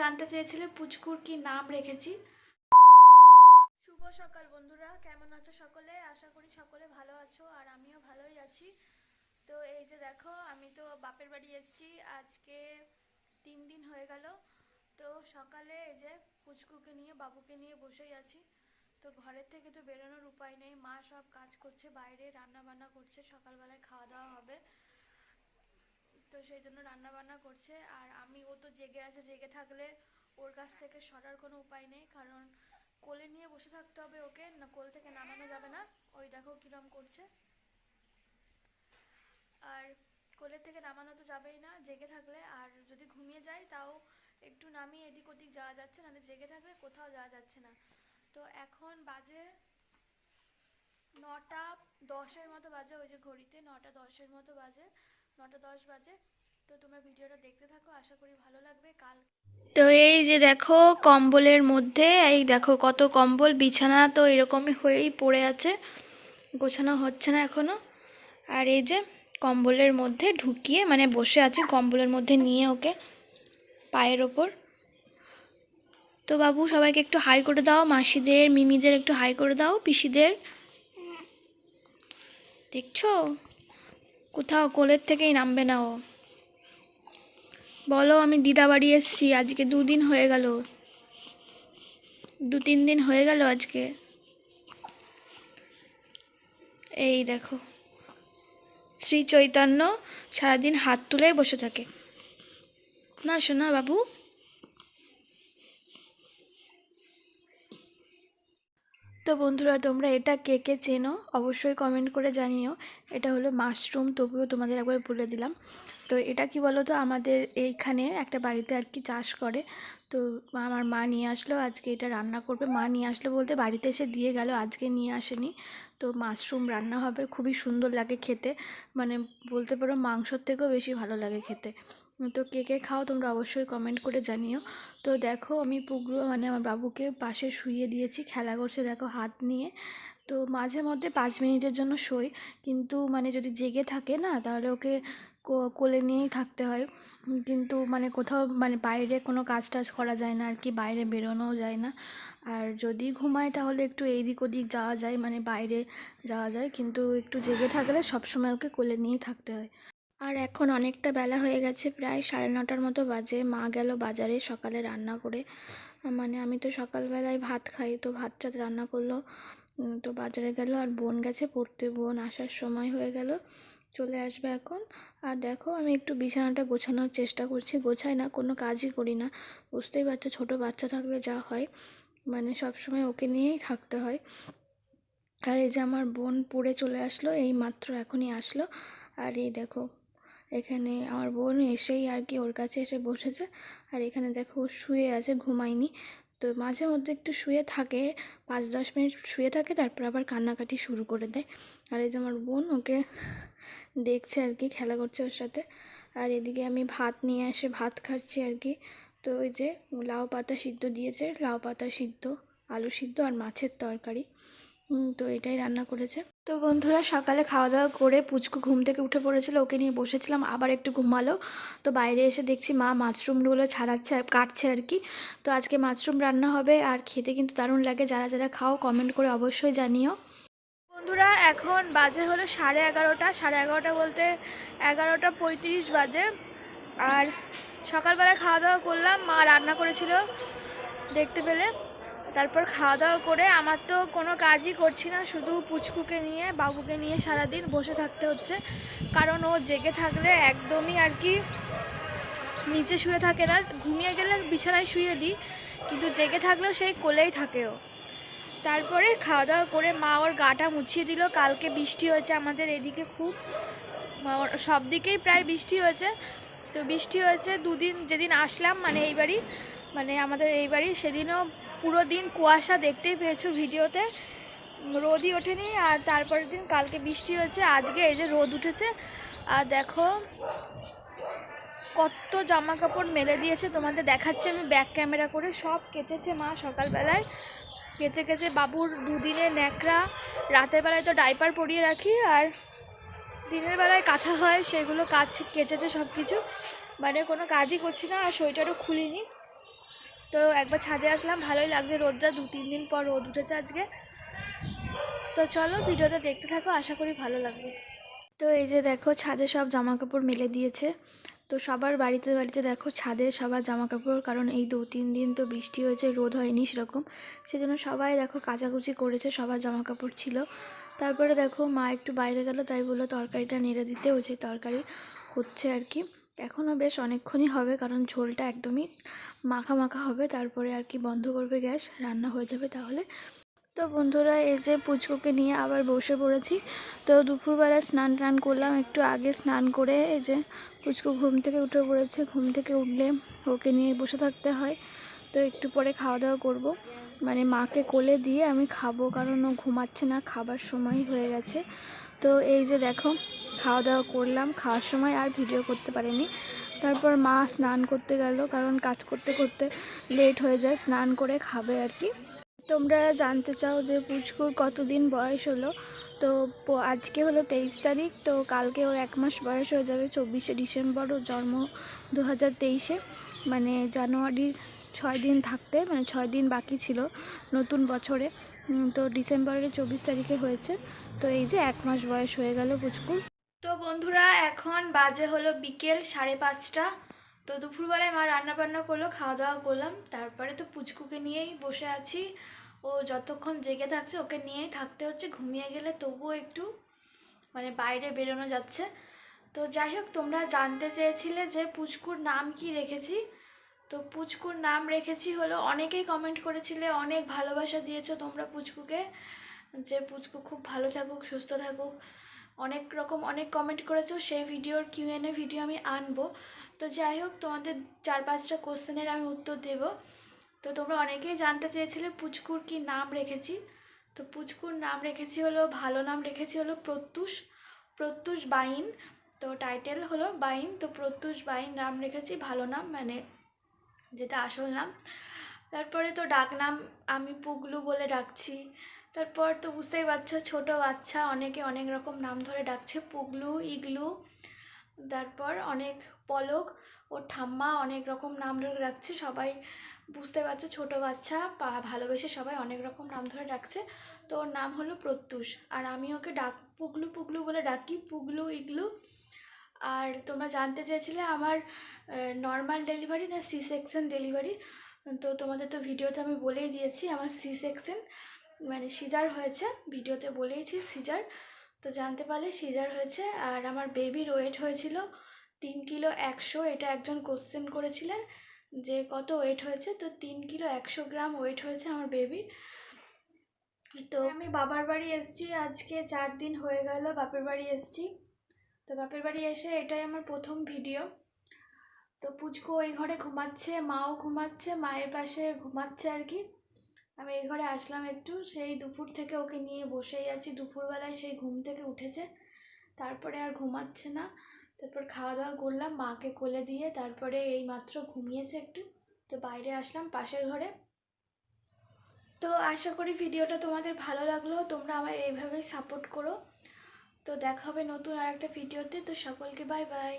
জানতে চেয়েছিলে পুচকুর কি নাম রেখেছি? শুভ সকাল বন্ধুরা, কেমন আছো সকলে? আশা করি সকলে ভালো আছো আর আমিও ভালোই আছি। তো এই যে দেখো, আমি তো বাপের বাড়ি এসেছি, আজকে তিন দিন হয়ে গেল। তো সকালে এই যে পুচকুকে নিয়ে, বাবুকে নিয়ে বসেই আছি। তো ঘরের থেকে তো বেরোনোর উপায় নেই, মা সব কাজ করছে, বাইরে রান্না বান্না করছে, সকালবেলায় খাওয়া দাওয়া হবে। তো সেই জন্য রান্না বান্না করছে। আর আমি, ও তো জেগে আছে, জেগে থাকলে ওর কাছ থেকে সরার কোনো উপায় নেই। কারণ কোলে নিয়ে বসে থাকতে হবে ওকে, না কোল থেকে নামানো যাবে না। ওই দেখো কিরম করছে। আর কোলের থেকে নামানো তো যাবেই না, জেগে থাকলে। আর যদি ঘুমিয়ে যায়, তাও একটু নামিয়ে এদিক ওদিক যাওয়া যাচ্ছে, নাহলে জেগে থাকলে কোথাও যাওয়া যাচ্ছে না। তো এখন বাজে নটা দশের মতো বাজে, ওই যে ঘড়িতে নটা দশের মতো বাজে। নটা দশ বাজে। তো তোমরা ভিডিওটা দেখতে থাকো, আশা করি ভালো লাগবে। কাল তো এই যে দেখো কম্বলের মধ্যে, এই দেখো কত কম্বল, বিছানা তো এরকমই হয়েই পড়ে আছে, গোছানো হচ্ছে না এখনও। আর এই যে কম্বলের মধ্যে ঢুকিয়ে মানে বসে আছে কম্বলের মধ্যে নিয়ে ওকে পায়ের ওপর। তো বাবু, সবাইকে একটু হাই করে দাও, মাসিদের, মিমিদের একটু হাই করে দাও, পিসিদের। দেখছ? কোথাও কোলের থেকেই নামবে না ও। বলো, আমি দিদা বাড়ি এসেছি, আজকে দুদিন হয়ে গেল। দু তিন দিন হয়ে গেল আজকে। এই দেখো, শ্রী চৈতন্য সারাদিন হাত তুলেই বসে থাকে। না শোনা বাবু তো বন্ধুরা, তোমরা এটা কে কে চেনো অবশ্যই কমেন্ট করে জানিও। এটা হলো মাশরুম তবুও তোমাদের একবার বলে দিলাম। তো এটা কি বলো তো আমাদের এইখানে একটা বাড়িতে আর কি চাষ করে। তো আমার মা নিয়ে আসলো, আজকে এটা রান্না করবে। মা নিয়ে আসলো বলতে বাড়িতে এসে দিয়ে গেল, আজকে নিয়ে আসেনি। তো মাশরুম রান্না হবে, খুবই সুন্দর লাগে খেতে। মানে বলতে পারো মাংসর থেকেও বেশি ভালো লাগে খেতে। তো কে কে খাও তোমরা অবশ্যই কমেন্ট করে জানিও। তো দেখো আমি পুগরু মানে আমার বাবুকে পাশে শুইয়ে দিয়েছি, খেলা করছে দেখো হাত নিয়ে। তো মাঝে মধ্যে পাঁচ মিনিটের জন্য শোই কিন্তু মানে যদি জেগে থাকে না, তাহলে ওকে কোলে নিয়েই থাকতে হয়। কিন্তু মানে কোথাও মানে বাইরে কোনো কাজ টাজ করা যায় না, আর কি বাইরে বেরোনোও যায় না। আর যদি ঘুমায় তাহলে একটু এইদিক ওদিক যাওয়া যায় মানে বাইরে যাওয়া যায়, কিন্তু একটু জেগে থাকলে সবসময় ওকে কোলে নিয়েই থাকতে হয়। আর এখন অনেকটা বেলা হয়ে গেছে, প্রায় সাড়ে নটার মতো বাজে। মা গেল বাজারে সকালে রান্না করে। মানে আমি তো সকালবেলায় ভাত খাই, তো ভাত টাত রান্না করল। তো বাজারে গেল, আর বোন গেছে পড়তে। বোন আসার সময় হয়ে গেল, চলে আসবে এখন। আর দেখো, আমি একটু বিছানাটা গোছানোর চেষ্টা করছি। গোছাই না, কোনো কাজই করি না। বুঝতেই পারছ, ছোটো বাচ্চা থাকলে যা হয়। মানে সব সময় ওকে নিয়েই থাকতে হয়। আর এই যে আমার বোন পড়ে চলে আসলো, এই মাত্র এখনই আসলো। আর এই দেখো, এখানে আমার বোন এসেই আর কি ওর কাছে এসে বসেছে। আর এখানে দেখো ও শুয়ে আছে, ঘুমায়নি। তো মাঝে মধ্যে একটু শুয়ে থাকে, পাঁচ দশ মিনিট শুয়ে থাকে, তারপর আবার কান্নাকাটি শুরু করে দেয়। আর এই যে আমার বোন ওকে দেখছে আর কি, খেলা করছে ওর সাথে। আর এদিকে আমি ভাত নিয়ে এসে ভাত খাচ্ছি আর কি। তো ওই যে লাউ পাতা সিদ্ধ দিয়েছে, লাউ পাতা সিদ্ধ, আলু সিদ্ধ আর মাছের তরকারি। তো এটাই রান্না করেছে। তো বন্ধুরা, সকালে খাওয়া দাওয়া করে পুচকু ঘুম থেকে উঠে পড়েছিল, ওকে নিয়ে বসেছিলাম, আবার একটু ঘুমালো। তো বাইরে এসে দেখছি মা মাশরুমগুলো ছাড়াচ্ছে, কাটছে আর কি। তো আজকে মাশরুম রান্না হবে, আর খেতে কিন্তু দারুণ লাগে, যারা যারা খাও কমেন্ট করে অবশ্যই জানিও। বন্ধুরা, এখন বাজে হলো সাড়ে এগারোটা সাড়ে এগারোটা বলতে এগারোটা পঁয়ত্রিশ বাজে। আর সকালবেলা খাওয়া দাওয়া করলাম, মা রান্না করেছিল দেখতে পেলে। তারপর খাওয়া দাওয়া করে আমার তো কোনো কাজই করছি না, শুধু পুচকুকে নিয়ে, বাবুকে নিয়ে সারাদিন বসে থাকতে হচ্ছে। কারণ ও জেগে থাকলে একদমই আর কি নিচে শুয়ে থাকে না। ঘুমিয়ে গেলে বিছানায় শুয়ে দিই, কিন্তু জেগে থাকলেও সেই কোলেই থাকে ও। তারপরে খাওয়া দাওয়া করে মা ওর গাটা মুছিয়ে দিল। কালকে বৃষ্টি হয়েছে আমাদের এদিকে খুব সব দিকেই প্রায় বৃষ্টি হয়েছে। তো বৃষ্টি হয়েছে, দুদিন যেদিন আসলাম মানে এই বাড়ি মানে আমাদের এই বাড়ি, সেদিনও পুরো দিন কুয়াশা দেখতেই পেয়েছ ভিডিওতে। রোদই ওঠেনি আর তারপরের দিন কালকে বৃষ্টি হয়েছে, আজকে এই যে রোদ উঠেছে। আর দেখো, কত জামা কাপড় মেলে দিয়েছে, তোমাদের দেখাচ্ছি আমি ব্যাক ক্যামেরা করে, সব কেচেছে মা সকালবেলায়। কেচে কেচে বাবুর দুদিনের ন্যাকড়া, রাতের বেলায় তো ডাইপার পরিয়ে রাখি, আর দিনের বেলায় কাঁথা হয়, সেগুলো কাজ কেচেছে সব কিছু মানে কোনো কাজই করছি না আর সোয়েটারও খুলিনি। তো একবার ছাদে আসলাম, ভালোই লাগছে রোদটা, দু তিন দিন পর রোদ উঠেছে আজকে। তো চলো ভিডিওটা দেখতে থাকো, আশা করি ভালো লাগবে। তো এই যে দেখো, ছাদে সব জামা কাপড় মেলে দিয়েছে। তো সবার বাড়িতে বাড়িতে দেখো, ছাদে সবার জামা কাপড় কারণ এই দু তিন দিন তো বৃষ্টি হয়েছে, রোদ হয়নি সেরকম। সেজন্য সবাই দেখো কাচাকুচি করেছে, সবার জামা কাপড় ছিল। তারপরে দেখো মা একটু বাইরে গেল, তাই বলল তরকারিটা নেড়ে দিতে। ওই যে তরকারি হচ্ছে আর কি। এখনও বেশ অনেকক্ষণই হবে, কারণ ঝোলটা একদমই মাখা মাখা হবে। তারপরে আর কি বন্ধ করবে গ্যাস, রান্না হয়ে যাবে তাহলে। তো বন্ধুরা, এই যে পুচকুকে নিয়ে আবার বসে পড়েছি। তো দুপুরবেলা স্নান টান করলাম, একটু আগে স্নান করে এই যে পুচকু ঘুম থেকে উঠে পড়েছে। ঘুম থেকে উঠলে ওকে নিয়ে বসে থাকতে হয়। তো একটু পরে খাওয়া দাওয়া করব। মানে মাকে কোলে দিয়ে আমি খাব, কারণ ও ঘুমাচ্ছে না, খাবার সময় হয়ে গেছে। তো এই যে দেখো খাওয়া দাওয়া করলাম, খাওয়ার সময় আর ভিডিও করতে পারিনি। তারপর মা স্নান করতে গেল, কারণ কাজ করতে করতে লেট হয়ে যায়, স্নান করে খাবে আর কি। তোমরা জানতে চাও যে পুচকুর কতদিন বয়স হলো? তো আজকে হলো তেইশ তারিখ, তো কালকে ওর এক মাস বয়স হয়ে যাবে, চব্বিশে ডিসেম্বর, ওর জন্ম দু হাজার তেইশে। মানে জানুয়ারির ছয় দিন থাকতে মানে ছয় দিন বাকি ছিল নতুন বছরে। তো ডিসেম্বরের চব্বিশ তারিখে হয়েছে। তো এই যে এক মাস বয়স হয়ে গেল পুচকুর তো বন্ধুরা, এখন বাজে হলো বিকেল সাড়ে পাঁচটা। তো দুপুরবেলায় মা রান্না বান্না করল খাওয়া দাওয়া করলাম। তারপরে তো পুচকুকে নিয়েই বসে আছি। ও যতক্ষণ জেগে থাকছে, ওকে নিয়েই থাকতে হচ্ছে। ঘুমিয়ে গেলে তবুও একটু মানে বাইরে বেরোনো যাচ্ছে। তো যাই হোক, তোমরা জানতে চেয়েছিলে যে পুচকুর নাম কি রেখেছি। তো পুচকুর নাম রেখেছি হলো, অনেকেই কমেন্ট করেছিলে, অনেক ভালোবাসা দিয়েছ তোমরা পুচকুকে, যে পুচকু খুব ভালো থাকুক, সুস্থ থাকুক। অনেক রকম, অনেক কমেন্ট করেছ, সেই ভিডিওর কিউএনএ ভিডিও আমি আনব। তো যাই হোক, তোমাদের চার পাঁচটা কোশ্চেনের আমি উত্তর দেব। তো তোমরা অনেকেই জানতে চেয়েছিলে পুচকুর কি নাম রেখেছি। তো পুচকুর নাম রেখেছি হলো, ভালো নাম রেখেছি হলো প্রত্যুষ প্রত্যুষ বাইন। তো টাইটেল হলো বাইন, তো প্রত্যুষ বাইন নাম রেখেছি, ভালো নাম মানে যেটা আসল নাম তারপরে তো ডাক নাম আমি পুগলু বলে ডাকছি। তারপর তো বুঝতেই পারছ ছোটো বাচ্চা, অনেকে অনেক রকম নাম ধরে ডাকছে, পুগলু, ইগলু, তারপর অনেক পলক ও ঠাম্মা অনেক রকম নাম ধরে ডাকছে, সবাই বুঝতে পারছ ছোটো বাচ্চা, পা ভালোবেসে সবাই অনেক রকম নাম ধরে ডাকছে। তো ওর নাম হলো প্রত্যুষ। আর আমি ওকে ডাক, পুগলু পুগলু বলে ডাকি, পুগলু, ইগলু আর তোমরা জানতে চেয়েছিলে আমার নর্মাল ডেলিভারি না সি সেকশন ডেলিভারি তো তোমাদের তো ভিডিওতে আমি বলেই দিয়েছি, আমার সি সেকশন মানে সিজার হয়েছে ভিডিওতে বলেইছি সিজার তো জানতে পারলে সিজার হয়েছে। আর আমার বেবির ওয়েট হয়েছিল তিন কিলো একশো, এটা একজন কোশ্চেন করেছিলেন যে কত ওয়েট হয়েছে, তো তিন কিলো একশো গ্রাম ওয়েট হয়েছে আমার বেবির তো আমি বাবার বাড়ি এসেছি, আজকে চার দিন হয়ে গেল বাপের বাড়ি এসেছি। তো বাপের বাড়ি এসে এটাই আমার প্রথম ভিডিও। তো পুচকু এই ঘরে ঘুমাচ্ছে, মাও ঘুমাচ্ছে, মায়ের পাশে ঘুমাচ্ছে আর কি। আমি এই ঘরে আসলাম একটু, সেই দুপুর থেকে ওকে নিয়ে বসেই আছি। দুপুরবেলায় সেই ঘুম থেকে উঠেছে, তারপরে আর ঘুমাচ্ছে না। তারপর খাওয়া দাওয়া করলাম, মাকে কোলে দিয়ে তারপরে এই মাত্র ঘুমিয়েছে একটু। তো বাইরে আসলাম পাশের ঘরে। তো আশা করি ভিডিওটা তোমাদের ভালো লাগল, তোমরা আমার এইভাবেই সাপোর্ট করো। তো দেখা হবে নতুন আর একটা ভিডিওতে। তো সকলকে বাই বাই